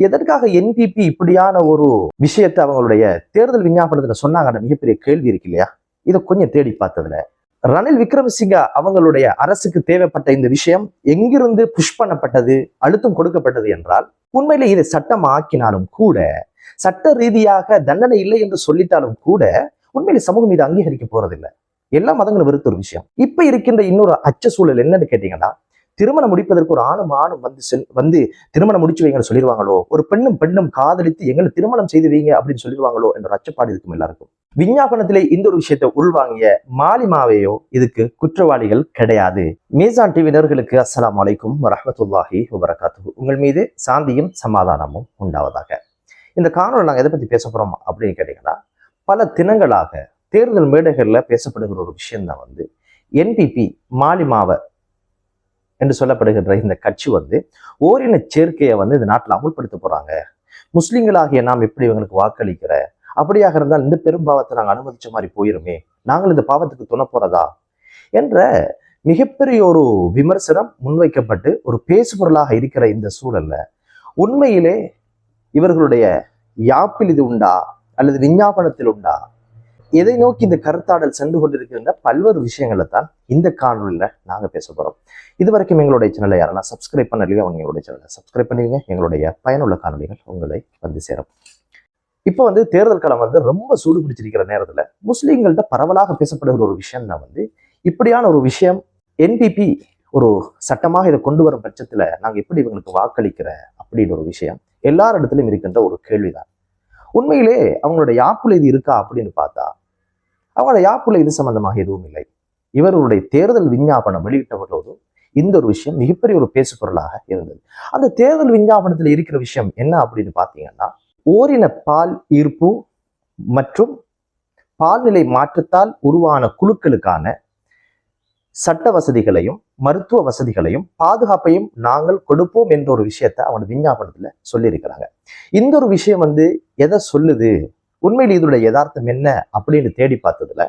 எதற்காக என்பிபி இப்படியான ஒரு விஷயத்தை அவங்களுடைய தேர்தல் விஞ்ஞாபனத்துல சொன்னாங்கன்ற மிகப்பெரிய கேள்வி இருக்கு இல்லையா? இதை கொஞ்சம் தேடி பார்த்ததுல. ரணில் விக்ரமசிங்க அவங்களுடைய அரசுக்கு தேவைப்பட்ட இந்த விஷயம் எங்கிருந்து புஷ் பண்ணப்பட்டது அழுத்தம் கொடுக்கப்பட்டது என்றால் உண்மையிலே இதை சட்டம் ஆக்கினாலும் கூட சட்ட ரீதியாக தண்டனை இல்லை என்று சொல்லிட்டாலும் கூட உண்மையில சமூகம் இதை அங்கீகரிக்க போறதில்லை. எல்லா மதங்களும் வெறுத்த ஒரு விஷயம். இப்ப இருக்கின்ற இன்னொரு அச்ச சூழல் என்னன்னு கேட்டீங்கன்னா திருமணம் முடிப்பதற்கு ஒரு ஆணும் ஆணும் வந்து செல் வந்து திருமணம் முடிச்சு வைங்கன்னு சொல்லிடுவாங்களோ? ஒரு பெண்ணும் பெண்ணும் காதலித்து எங்களை திருமணம் செய்து வைங்க அப்படின்னு சொல்லிடுவாங்களோ? என்ற அச்சப்பாடு இருக்கும் எல்லாருக்கும். விஞ்ஞாபனத்திலே இந்த ஒரு விஷயத்தை உள்வாங்கிய மாலிமாவையோ இதுக்கு குற்றவாளிகள் கிடையாது. மீசான் டிவி நேர்களுக்கு அஸ்லாம் வலைக்கும் வரமத்துல்லாஹி வபரகாத்து உங்கள் மீது சாந்தியும் சமாதானமும் உண்டாவதாக. இந்த காணொலி நாங்கள் எதை பத்தி பேச போறோம் அப்படின்னு கேட்டீங்கன்னா பல தினங்களாக தேர்தல் மேடைகளில் பேசப்படுகிற ஒரு விஷயம்தான் வந்து என்பிபி மாலிமாவை என்று சொல்லப்படுகின்ற இந்த கட்சி வந்து ஓரின சேர்க்கையை வந்து இந்த நாட்டில் அமுல்படுத்த போறாங்க. முஸ்லீம்களாகிய நாம் எப்படி இவங்களுக்கு வாக்களிக்கிற? அப்படியாக இருந்தால் இந்த பெரும்பாவத்தை நாங்கள் அனுமதிச்ச மாதிரி போயிருமே. நாங்கள் இந்த பாவத்துக்கு துணை போறதா? என்ற மிகப்பெரிய ஒரு விமர்சனம் முன்வைக்கப்பட்டு ஒரு பேசுபொருளாக இருக்கிற இந்த சூழல்ல உண்மையிலே இவர்களுடைய யாப்பில் இது உண்டா? அல்லது விஞ்ஞாபனத்தில் உண்டா? எதை நோக்கி இந்த கருத்தாடல் சென்று கொண்டிருக்கின்ற பல்வேறு விஷயங்களை தான் இந்த காணொலியில் நாங்க பேச போறோம். இது வரைக்கும் எங்களுடைய சேனலை யாரெல்லாம் சப்ஸ்கிரைப் பண்ணலையோ அவங்க எங்களுடைய சேனலை சப்ஸ்கிரைப் பண்ணுவீங்க எங்களுடைய பயனுள்ள காணொலிகள் உங்களை வந்து சேரும். இப்போ வந்து தேர்தல் காலம் வந்து ரொம்ப சூடு பிடிச்சிருக்கிற நேரத்துல முஸ்லீம்கள்ட்ட பரவலாக பேசப்படுகிற ஒரு விஷயம் தான் வந்து இப்படியான ஒரு விஷயம் என்பிபி ஒரு சட்டமாக இதை கொண்டு வரும் பட்சத்துல நாங்க எப்படி இவங்களுக்கு வாக்களிக்கிற அப்படின்னு ஒரு விஷயம் எல்லார் இடத்துலயும் இருக்கின்ற ஒரு கேள்விதான். உண்மையிலே அவங்களோட யாப்புல இது இருக்கா அப்படின்னு பார்த்தா அவங்களோட யாப்புல இது சம்பந்தமாக எதுவும் இல்லை. இவர்களுடைய தேர்தல் விஞ்ஞாபனம் வெளியிட்ட பொழுது இந்த ஒரு விஷயம் மிகப்பெரிய ஒரு பேசு பொருளாக இருந்தது. அந்த தேர்தல் விஞ்ஞாபனத்தில் இருக்கிற விஷயம் என்ன அப்படின்னு பார்த்தீங்கன்னா ஓரின பால் ஈர்ப்பு மற்றும் பால்நிலை மாற்றத்தால் உருவான குழுக்களுக்கான சட்ட வசதிகளையும் மருத்துவ வசதிகளையும் பாதுகாப்பையும் நாங்கள் கொடுப்போம் என்ற ஒரு விஷயத்தை அவன் விஞ்ஞாபனத்துல சொல்லியிருக்கிறாங்க. இந்த ஒரு விஷயம் வந்து எதை சொல்லுது? உண்மையில் இதனுடைய யதார்த்தம் என்ன அப்படின்னு தேடி பார்த்ததுல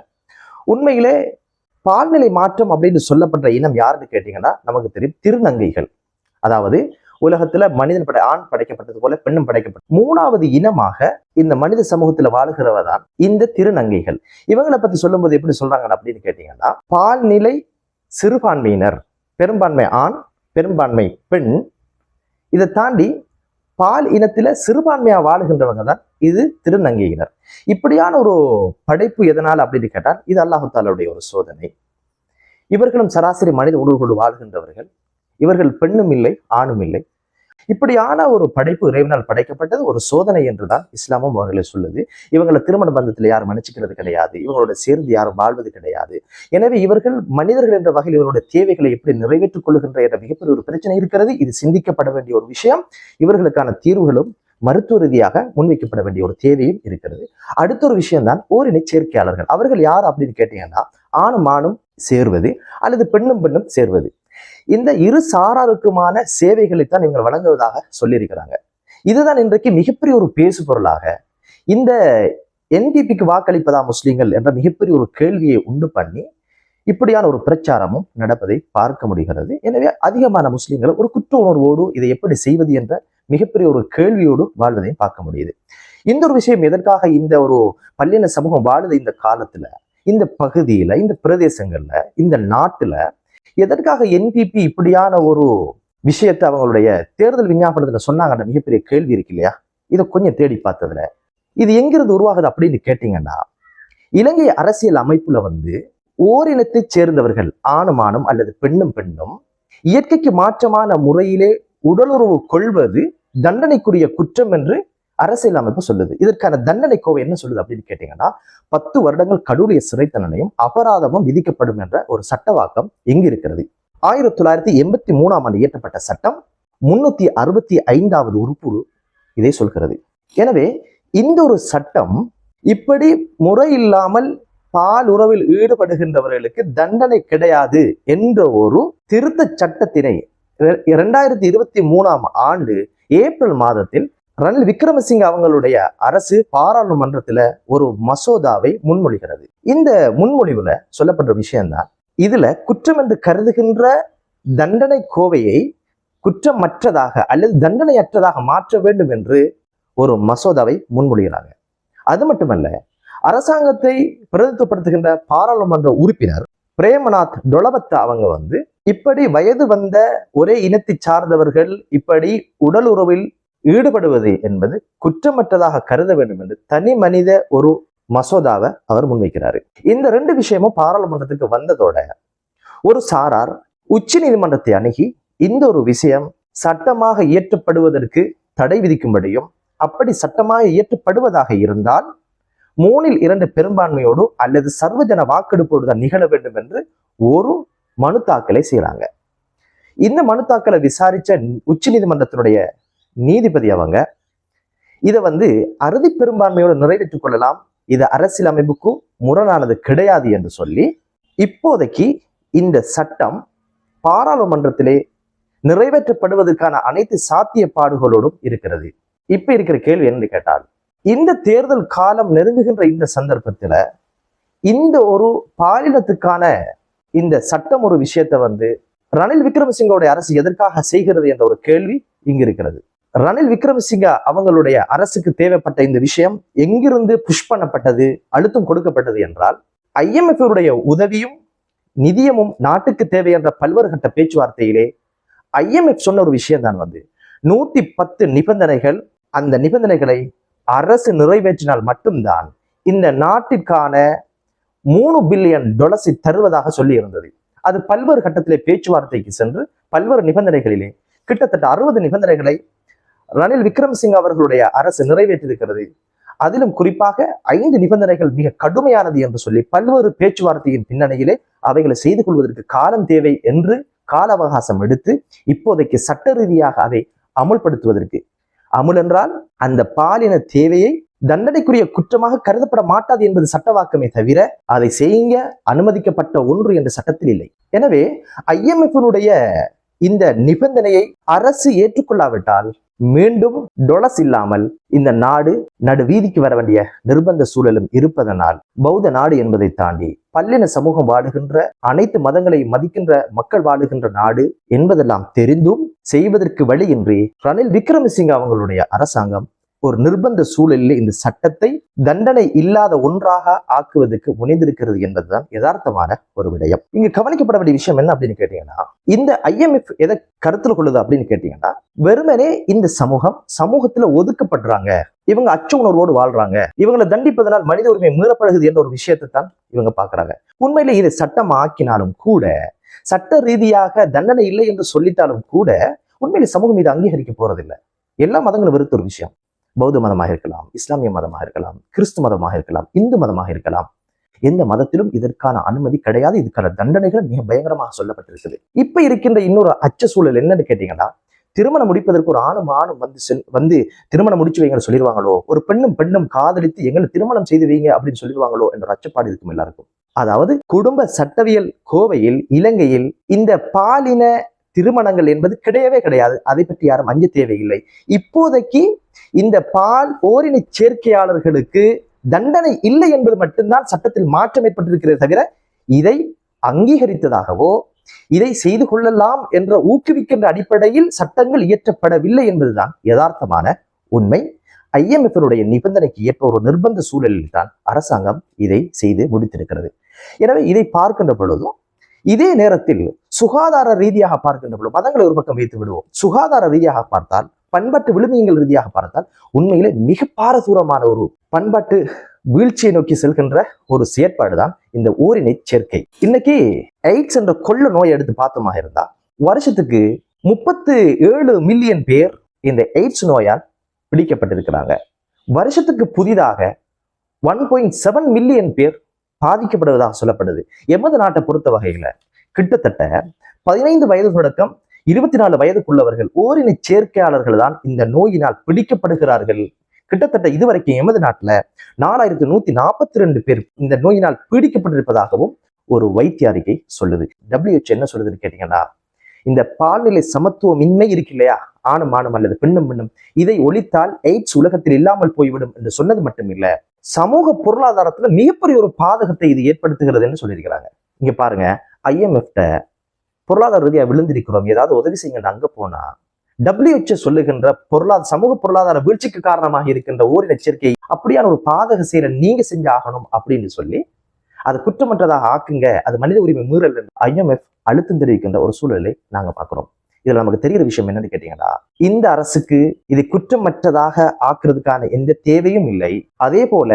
உண்மையிலே பால்நிலை மாற்றம் அப்படின்னு சொல்லப்படுற இனம் யாருன்னு கேட்டீங்கன்னா நமக்கு தெரியும் திருநங்கைகள். அதாவது உலகத்துல மனிதன் படை ஆண் படைக்கப்பட்டது போல பெண்ணும் படைக்கப்பட்ட மூணாவது இனமாக இந்த மனித சமூகத்துல வாழுகிறவ தான் இந்த திருநங்கைகள். இவங்களை பத்தி சொல்லும்போது எப்படி சொல்றாங்க அப்படின்னு கேட்டீங்கன்னா பால்நிலை சிறுபான்மையினர் பெரும்பான்மை ஆண் பெரும்பான்மை பெண் இதை தாண்டி பால் இனத்தில் சிறுபான்மையா வாழுகின்றவங்க தான் இது திருநங்கையினர். இப்படியான ஒரு படைப்பு எதனால் அப்படின்னு கேட்டால் இது அல்லாஹு ஒரு சோதனை. இவர்களும் சராசரி மனித உணர்வுகள் வாழ்கின்றவர்கள். இவர்கள் பெண்ணும் இல்லை ஆணும் இல்லை. இப்படியான ஒரு படைப்பு இறைவனால் படைக்கப்பட்டது ஒரு சோதனை என்றுதான் இஸ்லாமும் அவர்களை சொல்லுது. இவங்களை திருமண பந்தத்தில் யாரும் மன்னிச்சுக்கிறது கிடையாது. இவங்களோட சேர்ந்து யாரும் வாழ்வது கிடையாது. எனவே இவர்கள் மனிதர்கள் என்ற வகையில் இவர்களுடைய தேவைகளை எப்படி நிறைவேற்றிக் கொள்கின்ற என்ற மிகப்பெரிய ஒரு பிரச்சனை இருக்கிறது. இது சிந்திக்கப்பட வேண்டிய ஒரு விஷயம். இவர்களுக்கான தீர்வுகளும் மருத்துவ ரீதியாக முன்வைக்கப்பட வேண்டிய ஒரு தேவையும் இருக்கிறது. அடுத்த ஒரு விஷயம் தான் ஓரினை சேர்க்கையாளர்கள். அவர்கள் யார் அப்படின்னு கேட்டீங்கன்னா ஆணும் ஆணும் சேர்வது அல்லது பெண்ணும் பெண்ணும் சேர்வது. இந்த இரு சாராருக்குமான சேவைகளைத்தான் இவங்க வழங்குவதாக சொல்லியிருக்கிறாங்க. இதுதான் இன்றைக்கு மிகப்பெரிய ஒரு பேசு பொருளாக இந்த என்பிபிக்கு வாக்களிப்பதா முஸ்லீம்கள் என்ற மிகப்பெரிய ஒரு கேள்வியை உண்டு பண்ணி இப்படியான ஒரு பிரச்சாரமும் நடப்பதை பார்க்க முடிகிறது. எனவே அதிகமான முஸ்லீம்கள் ஒரு குற்ற உணர்வோடு இதை எப்படி செய்வது என்ற மிகப்பெரிய ஒரு கேள்வியோடு வாழ்வதையும் பார்க்க முடியுது. இந்த ஒரு விஷயம் எதற்காக இந்த ஒரு பல்லின சமூகம் வாழுது இந்த காலத்துல இந்த பகுதியில இந்த பிரதேசங்கள்ல இந்த நாட்டுல எதற்காக என்பிபி இப்படியான ஒரு விஷயத்தை அவங்களுடைய தேர்தல் விஞ்ஞாபனத்தில் சொன்னாங்கன்ற மிகப்பெரிய கேள்வி இருக்கு இல்லையா? இதை கொஞ்சம் தேடி பார்த்ததுல. இது எங்கிருந்து உருவாகுது அப்படின்னு கேட்டீங்கன்னா இலங்கை அரசியல் அமைப்புல வந்து ஓரினத்தைச் சேர்ந்தவர்கள் ஆணும் ஆணும் அல்லது பெண்ணும் பெண்ணும் இயற்கைக்கு மாற்றமான முறையிலே உடலுறவு கொள்வது தண்டனைக்குரிய குற்றம் என்று அரசியல் அமைப்பு சொல்லுது. இதற்கான தண்டனை கோவை என்ன சொல்லுது அப்படின்னு கேட்டீங்கன்னா பத்து வருடங்கள் கடூழிய சிறை தண்டனையும் அபராதமும் விதிக்கப்படும் என்ற ஒரு சட்டவாக்கம் எங்கு இருக்கிறது. ஆயிரத்தி தொள்ளாயிரத்தி எண்பத்தி மூணாம் ஆண்டு இயற்றப்பட்ட சட்டம் முன்னூத்தி அறுபத்தி ஐந்தாவது உறுப்பு இதை சொல்கிறது. எனவே இந்த ஒரு சட்டம் இப்படி முறை இல்லாமல் பால் உறவில் ஈடுபடுகின்றவர்களுக்கு தண்டனை கிடையாது என்ற ஒரு திருத்த சட்டத்தினை இரண்டாயிரத்தி இருபத்தி மூணாம் ஆண்டு ஏப்ரல் மாதத்தில் ரணில் விக்ரமசிங்க அவங்களுடைய அரசு பாராளுமன்றத்துல ஒரு மசோதாவை முன்மொழிகிறது. இந்த முன்மொழிவுல சொல்லப்படுற விஷயம்தான் இதுல குற்றம் என்று கருதுகின்ற தண்டனை கோவையை குற்றமற்றதாக அல்லது தண்டனையற்றதாக மாற்ற வேண்டும் என்று ஒரு மசோதாவை முன்மொழிகிறாங்க. அது மட்டுமல்ல அரசாங்கத்தை பிரதித்துவப்படுத்துகின்ற பாராளுமன்ற உறுப்பினர் பிரேமநாத் டொலபத்தா அவங்க வந்து இப்படி வயது வந்த ஒரே இனத்தை சார்ந்தவர்கள் இப்படி உடல் உறவில் ஈடுபடுவது என்பது குற்றமற்றதாக கருத வேண்டும் என்று தனி மனித ஒரு மசோதாவை அவர் முன்வைக்கிறாரு. இந்த ரெண்டு விஷயமும் பாராளுமன்றத்துக்கு வந்ததோட ஒரு சாரார் உச்ச நீதிமன்றத்தை அணுகி இந்த ஒரு விஷயம் சட்டமாக இயற்றப்படுவதற்கு தடை விதிக்கும்படியும் அப்படி சட்டமாக இயற்றப்படுவதாக இருந்தால் மூணில் இரண்டு பெரும்பான்மையோடு அல்லது சர்வஜன வாக்கெடுப்போடு தான் நிகழ வேண்டும் என்று ஒரு மனு தாக்கலை செய்யறாங்க இந்த மனு தாக்கலை விசாரிச்ச உச்ச நீதிமன்றத்தினுடைய நீதிபதி அவங்க இதை வந்து அறுதி பெரும்பான்மையோடு நிறைவேற்றிக் கொள்ளலாம். இது அரசியல் அமைப்புக்கும் முரணானது கிடையாது என்று சொல்லி இப்போதைக்கு இந்த சட்டம் பாராளுமன்றத்திலே நிறைவேற்றப்படுவதற்கான அனைத்து சாத்தியப்பாடுகளோடும் இருக்கிறது. இப்ப இருக்கிற கேள்வி என்று கேட்டால் இந்த தேர்தல் காலம் நெருங்குகின்ற இந்த சந்தர்ப்பத்துல இந்த ஒரு பாலினத்துக்கான இந்த சட்டம் ஒரு விஷயத்தை வந்து ரணில் விக்ரமசிங்கோடைய அரசு எதற்காக செய்கிறது என்ற ஒரு கேள்வி இங்கு இருக்கிறது. ரணில் விக்ரமசிங்கா அவங்களுடைய அரசுக்கு தேவைப்பட்ட இந்த விஷயம் எங்கிருந்து புஷ் பண்ணப்பட்டது அழுத்தம் கொடுக்கப்பட்டது என்றால் IMF உடைய உதவியும் நிதியமும் நாட்டுக்கு தேவை என்ற பல்வேறு கட்ட பேச்சுவார்த்தையிலே ஐஎம்எஃப் சொன்ன ஒரு விஷயம் தான் வந்து நூத்தி பத்து நிபந்தனைகள் அந்த நிபந்தனைகளை அரசு நிறைவேற்றினால் மட்டும்தான் இந்த நாட்டிற்கான மூணு பில்லியன் டொலர்ஸை தருவதாக சொல்லி இருந்தது அது பல்வேறு கட்டத்திலே பேச்சுவார்த்தைக்கு சென்று பல்வேறு நிபந்தனைகளிலே கிட்டத்தட்ட அறுபது நிபந்தனைகளை ரணில் விக்ரமசிங்க அவர்களுடைய அரசு நிறைவேற்றியிருக்கிறது. அதிலும் குறிப்பாக ஐந்து நிபந்தனைகள் மிக கடுமையானது என்று சொல்லி பல்வேறு பேச்சுவார்த்தையின் பின்னணியிலே அவைகளை செய்து கொள்வதற்கு காலம் தேவை என்று கால அவகாசம் எடுத்து இப்போதைக்கு சட்ட ரீதியாக அதை அமுல்படுத்துவதற்கு. அமுல் என்றால் அந்த பாலின தேவையை தண்டனைக்குரிய குற்றமாக கருதப்பட மாட்டாது என்பது சட்டவாக்கமே தவிர அதை செய்ய அனுமதிக்கப்பட்ட ஒன்று என்ற சட்டத்தில் இல்லை. எனவே ஐஎம்எஃப்னுடைய இந்த நிபந்தனையை அரசு ஏற்றுக்கொள்ளாவிட்டால் மீண்டும் டொலஸ் இல்லாமல் இந்த நாடு நடு வீதிக்கு வர வேண்டிய நிர்பந்த சூழலும் இருப்பதனால் பௌத்த நாடு என்பதை தாண்டி பல்லின சமூகம் வாழுகின்ற அனைத்து மதங்களை மதிக்கின்ற மக்கள் வாழுகின்ற நாடு என்பதெல்லாம் தெரிந்தும் செய்வதற்கு வழியின்றி ரணில் விக்ரமசிங்க அவங்களுடைய அரசாங்கம் ஒரு நிர்பந்த சூழலில் இந்த சட்டத்தை தண்டனை இல்லாத ஒன்றாக ஆக்குவதற்கு முனைந்திருக்கிறது என்பதுதான் யதார்த்தமான ஒரு விடயம். இங்கு கவனிக்கப்பட வேண்டிய விஷயம் என்ன அப்படின்னு கேட்டீங்கன்னா இந்த ஐஎம்எஃப் எதை கருத்தில் கொள்ளுது அப்படின்னு கேட்டீங்கன்னா வெறுமனே இந்த சமூகம் சமூகத்துல ஒதுக்கப்படுறாங்க. இவங்க அச்ச உணர்வோடு வாழ்றாங்க. இவங்களை தண்டிப்பதனால் மனித உரிமை மீறப்படுகிறது என்ற ஒரு விஷயத்தை தான் இவங்க பாக்குறாங்க உண்மையில இதை சட்டம் ஆக்கினாலும் கூட சட்ட ரீதியாக தண்டனை இல்லை என்று சொல்லிட்டாலும் கூட உண்மையில சமூகம் இதை அங்கீகரிக்க போறதில்லை. எல்லா மதங்களும் வெறுத்த ஒரு விஷயம். பௌத்த மதமாக இருக்கலாம் இஸ்லாமிய மதமாக இருக்கலாம் கிறிஸ்து மதமாக இருக்கலாம் இந்து மதமாக இருக்கலாம். எந்த மதத்திலும் இதற்கான அனுமதி கிடையாது. இதுக்கான தண்டனைகள் மிக பயங்கரமாக சொல்லப்பட்டிருக்குது. இப்ப இருக்கின்ற இன்னொரு அச்ச சூழல் என்னன்னு கேட்டீங்கன்னா திருமணம் முடிப்பதற்கு ஒரு ஆணும் ஆணும் வந்து செல் வந்து திருமணம் முடிச்சு வைங்கன்னு சொல்லிடுவாங்களோ ஒரு பெண்ணும் பெண்ணும் காதலித்து எங்களை திருமணம் செய்து வைங்க அப்படின்னு சொல்லிடுவாங்களோ என்ற அச்சப்பாடு இருக்கும் எல்லாருக்கும். அதாவது குடும்ப சட்டவியல் கோவையில் இலங்கையில் இந்த பாலின திருமணங்கள் என்பது கிடையவே கிடையாது. அதை பற்றி யாரும் அஞ்ச தேவையில்லை. இப்போதைக்கு இந்த பால் ஓரின சேர்க்கையாளர்களுக்கு தண்டனை இல்லை என்பது மட்டும்தான் சட்டத்தில் மாற்றம் ஏற்பட்டிருக்கிறதே தவிர இதை அங்கீகரித்ததாகவோ இதை செய்து கொள்ளலாம் என்ற ஊக்குவிக்கின்ற அடிப்படையில் சட்டங்கள் இயற்றப்படவில்லை என்பதுதான் யதார்த்தமான உண்மை. ஐஎம்எஃபினுடைய நிபந்தனைக்கு ஏற்ப ஒரு நிர்பந்த சூழலில் தான் அரசாங்கம் இதை செய்து முடித்திருக்கிறது. எனவே இதை பார்க்கின்ற பொழுதும் இதே நேரத்தில் சுகாதார ரீதியாக பார்க்கின்ற பொழுது மதங்களை ஒரு பக்கம் வைத்து விடுவோம். சுகாதார ரீதியாக பார்த்தால் பண்பாட்டு விழுமியங்கள் ரீதியாக பார்த்தால் உண்மையிலே மிக பாரதூரமான ஒரு பண்பாட்டு வீழ்ச்சியை நோக்கி செல்கின்ற ஒரு செயற்பாடு தான் இந்த ஊரினை சேர்க்கை. இன்னைக்கு எய்ட்ஸ் என்ற கொள்ள நோய் எடுத்து பார்த்தோமா இருந்தா வருஷத்துக்கு முப்பத்து ஏழு மில்லியன் பேர் இந்த எய்ட்ஸ் நோயால் பிடிக்கப்பட்டிருக்கிறாங்க. வருஷத்துக்கு புதிதாக ஒன் பாயிண்ட் செவன் மில்லியன் பேர் பாதிக்கப்படுவதாக சொல்லப்படுது. எமது நாட்டை பொறுத்த வகையில கிட்டத்தட்ட பதினைந்து வயது தொடக்கம் இருபத்தி நாலு வயதுக்குள்ளவர்கள் ஓரின சேர்க்கையாளர்கள் தான் இந்த நோயினால் பிடிக்கப்படுகிறார்கள். கிட்டத்தட்ட இதுவரைக்கும் எமது நாட்டுல நாலாயிரத்தி நூத்தி நாற்பத்தி ரெண்டு பேர் இந்த நோயினால் பீடிக்கப்பட்டிருப்பதாகவும் ஒரு வைத்திய அறிக்கை சொல்லுது டபிள்யூஹெச் என்ன சொல்லுதுன்னு கேட்டீங்கன்னா இந்த பால்நிலை சமத்துவமின்மை இருக்கு இல்லையா? ஆணும் ஆணும் அல்லது பெண்ணும் பெண்ணும். இதை ஒழித்தால் எய்ட்ஸ் உலகத்தில் இல்லாமல் போய்விடும் என்று சொன்னது மட்டுமில்ல சமூக பொருளாதாரத்துல மிகப்பெரிய ஒரு பாதகத்தை இது ஏற்படுத்துகிறது என்று சொல்லியிருக்கிறாங்க. இங்க பாருங்க ஐஎம்எஃப்ட பொருளாதார ரீதியாக விழுந்திருக்கிறோம். ஏதாவது உதவி செய்யுங்க அங்க போனா டபிள்யூஹெச்ஓ சொல்லுகின்ற பொருளாதார சமூக பொருளாதார வீழ்ச்சிக்கு காரணமாக இருக்கின்ற ஓரின் எச்சரிக்கை அப்படியான ஒரு பாதக செயலை நீங்க செஞ்சாகணும் அப்படின்னு சொல்லி அது குற்றமற்றதாக ஆக்குங்க. அது மனித உரிமை மீறல் ஐஎம்எஃப் அழுத்தம் தெரிவிக்கின்ற ஒரு சூழலை நாங்க பார்க்குறோம். இதுல நமக்கு தெரிகிற விஷயம் என்னன்னு கேட்டீங்கன்னா இந்த அரசுக்கு இதை குற்றமற்றதாக ஆக்குறதுக்கான எந்த தேவையும் இல்லை. அதே போல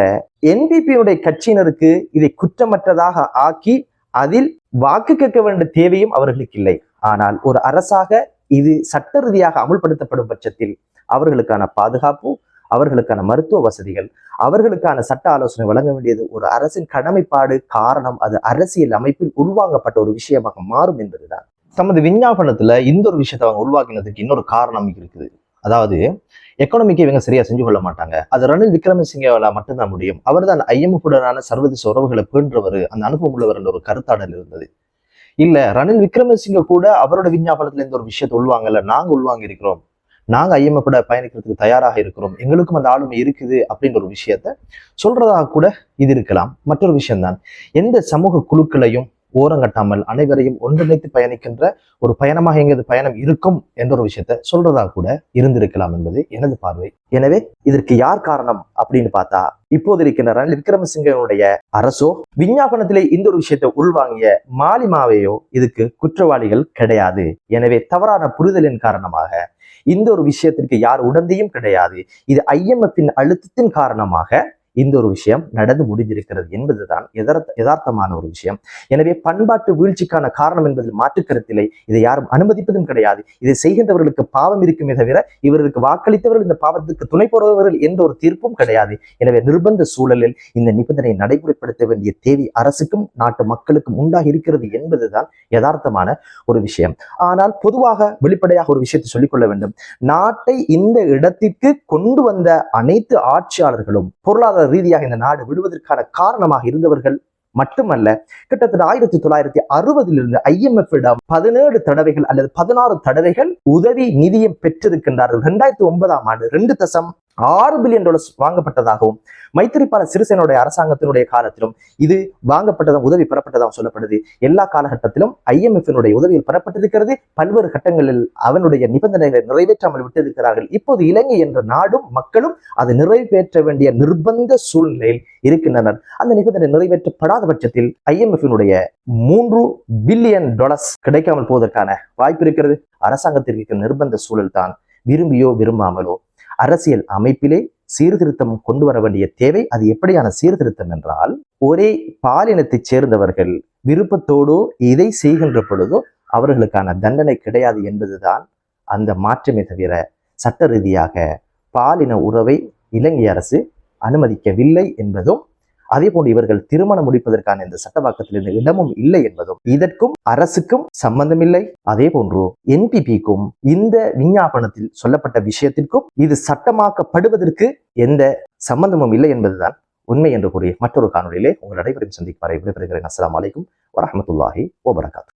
என்பிபியுடைய கட்சியினருக்கு இதை குற்றமற்றதாக ஆக்கி அதில் வாக்கு கேட்க வேண்டிய தேவையும் அவர்களுக்கு இல்லை. ஆனால் ஒரு அரசாக இது சட்ட ரீதியாக அமுல்படுத்தப்படும் பட்சத்தில் அவர்களுக்கான பாதுகாப்பு அவர்களுக்கான மருத்துவ வசதிகள் அவர்களுக்கான சட்ட ஆலோசனை வழங்க வேண்டியது ஒரு அரசின் கடமைப்பாடு காரணம் அது அரசியல் அமைப்பில் உள்வாங்கப்பட்ட ஒரு விஷயமாக மாறும் என்பதுதான். தமது விஞ்ஞாபனத்துல இந்த ஒரு விஷயத்தை அவங்க உருவாக்கினதுக்கு இன்னொரு காரணம் இருக்குது. அதாவது எக்கனாமிக்கை இவங்க சரியா செஞ்சு கொள்ள மாட்டாங்க. அது ரணில் விக்ரமசிங்கவால மட்டும்தான் முடியும். அவர் தான் ஐஎம்எஃப்டனான சர்வதேச உறவுகளை பேன்றவர் அந்த அனுபவம் உள்ளவர் என்ற ஒரு கருத்தாடல் இருந்தது. இல்ல ரணில் விக்ரமசிங்க கூட அவரோட விஞ்ஞாபனத்துல இந்த ஒரு விஷயத்தை உள்வாங்கல்ல நாங்க உள்வாங்கி இருக்கிறோம் நாங்க ஐஎம்எஃப் கூட பயணிக்கிறதுக்கு தயாராக இருக்கிறோம். எங்களுக்கும் அந்த ஆளுமை இருக்குது அப்படின்ற ஒரு விஷயத்த சொல்றதாக கூட இது இருக்கலாம். மற்றொரு விஷயம்தான் எந்த சமூக குழுக்களையும் ஓரங்கட்டாமல் அனைவரையும் ஒன்றிணைத்து பயணிக்கின்ற ஒரு பயணமாக எங்கது பயணம் இருக்கும் என்ற ஒரு விஷயத்த சொல்றதா கூட இருந்திருக்கலாம் என்பது எனது பார்வை. எனவே இதற்கு யார் காரணம் அப்படின்னு பார்த்தா இப்போது இருக்கின்ற ரணில் விக்ரமசிங்கனுடைய அரசோ விஞ்ஞாபனத்திலே இந்த ஒரு விஷயத்தை உள்வாங்கிய மாலிமாவையோ இதுக்கு குற்றவாளிகள் கிடையாது. எனவே தவறான புரிதலின் காரணமாக இந்த ஒரு விஷயத்திற்கு யார் உடந்தையும் கிடையாது. இது ஐஎம்எஃப்பின் அழுத்தத்தின் காரணமாக இந்த ஒரு விஷயம் நடந்து முடிஞ்சிருக்கிறது என்பதுதான் யதார்த்தமான ஒரு விஷயம். எனவே பண்பாட்டு வீழ்ச்சிக்கான காரணம் என்பதில் மாற்றுக்கருத்தில்லை. இதை யாரும் அனுமதிப்பதும் கிடையாது. இதை செய்கின்றவர்களுக்கு பாவம் இருக்குமே தவிர இவர்களுக்கு வாக்களித்தவர்கள் இந்த பாவத்துக்கு துணை போறவர்கள் எந்த ஒரு தீர்ப்பும் கிடையாது. எனவே நிர்பந்த சூழலில் இந்த நிபந்தனை நடைமுறைப்படுத்த வேண்டிய தேவை அரசுக்கும் நாட்டு மக்களுக்கும் உண்டாகி இருக்கிறது என்பதுதான் யதார்த்தமான ஒரு விஷயம். ஆனால் பொதுவாக வெளிப்படையாக ஒரு விஷயத்தை சொல்லிக்கொள்ள வேண்டும். நாட்டை இந்த இடத்திற்கு கொண்டு வந்த அனைத்து ஆட்சியாளர்களும் பொருளாதார ரீதியாக இந்த நாடு விடுவதற்கான காரணமாக இருந்தவர்கள் மட்டுமல்ல கிட்டத்தட்ட ஆயிரத்தி தொள்ளாயிரத்தி அறுபதிலிருந்து ஐஎம்எஃப் பதினேழு தடவைகள் அல்லது பதினாறு தடவைகள் உதவி நிதியம் பெற்றிருக்கின்றார்கள். இரண்டாயிரத்தி ஒன்பதாம் ஆண்டு ரெண்டு தசம் ஆறு பில்லியன் டாலர்ஸ் வாங்கப்பட்டதாகவும் மைத்திரிபால சிறிசேனுடைய அரசாங்கத்தினுடைய காலத்திலும் இது வாங்கப்பட்டதா உதவி பெறப்பட்டதாக சொல்லப்படுது. எல்லா காலகட்டத்திலும் ஐஎம்எஃபினுடைய உதவியில் பெறப்பட்டிருக்கிறது. பல்வேறு கட்டங்களில் அவனுடைய நிபந்தனைகளை நிறைவேற்றாமல் விட்டிருக்கிறார்கள். இப்போது இலங்கை என்ற நாடும் மக்களும் அதை நிறைவேற்ற வேண்டிய நிர்பந்த சூழ்நிலையில் இருக்கின்றனர். அந்த நிபந்தனை நிறைவேற்றப்படாத பட்சத்தில் ஐஎம்எஃபினுடைய மூன்று பில்லியன் டாலர்ஸ் கிடைக்காமல் போவதற்கான வாய்ப்பு இருக்கிறது. அரசாங்கத்திற்கு நிர்பந்த சூழல் தான் விரும்பியோ விரும்பாமலோ அரசியல் அமைப்பிலே சீர்திருத்தம் கொண்டு வர வேண்டிய தேவை அது எப்படியான சீர்திருத்தம் என்றால் ஒரே பாலினத்தைச் சேர்ந்தவர்கள் விருப்பத்தோடோ இதை செய்கின்ற பொழுதோ அவர்களுக்கான தண்டனை கிடையாது என்பதுதான் அந்த மாற்றமே தவிர சட்ட ரீதியாக பாலின உறவை இலங்கை அரசு அனுமதிக்கவில்லை என்பதும் அதே போன்று இவர்கள் திருமணம் முடிப்பதற்கான இந்த சட்டவாக்கத்தில் இந்த இடமும் இல்லை என்பதும் இதற்கும் அரசுக்கும் சம்பந்தமில்லை. அதே போன்று என்பிபிக்கும் இந்த விஞ்ஞாபனத்தில் சொல்லப்பட்ட விஷயத்திற்கும் இது சட்டமாக்கப்படுவதற்கு எந்த சம்பந்தமும் இல்லை என்பதுதான் உண்மை என்று கூறி மற்றொரு காணொலியிலே உங்கள் அனைவரையும் சந்திப்பாரை விடைபெறுகிறேன். அஸ்லாம் வலைக்கும் வரமத்துல்லாஹி வபரகாத்